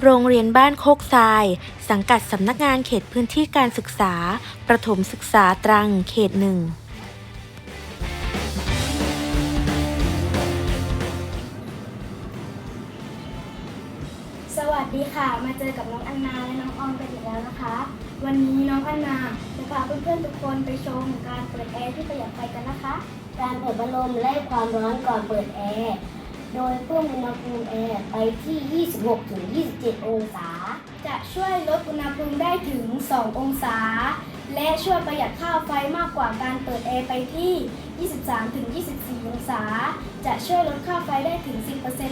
โรงเรียนบ้านโคกทราย สังกัดสำนักงานเขตพื้นที่การศึกษา ประถมศึกษาตรังเขตหนึ่ง สวัสดีค่ะ มาเจอกับน้องอันนาและน้องออมกันอีกแล้วนะคะ วันนี้น้องอันนาจะพาเพื่อนๆทุกคนไปชมการเปิดแอร์ที่ประหยัดไฟกันนะคะ การเปิดพัดลมไล่ความร้อนก่อนเปิดแอร์ โดยเพิ่มอุณหภูมิแอร์ไปที่ 26-27 องศา จะช่วยลดอุณหภูมิได้ถึง 2 องศา และช่วยประหยัดค่าไฟมากกว่าการเปิดแอร์ไปที่ 23-24 องศา จะช่วยลดค่าไฟได้ถึง 10%เ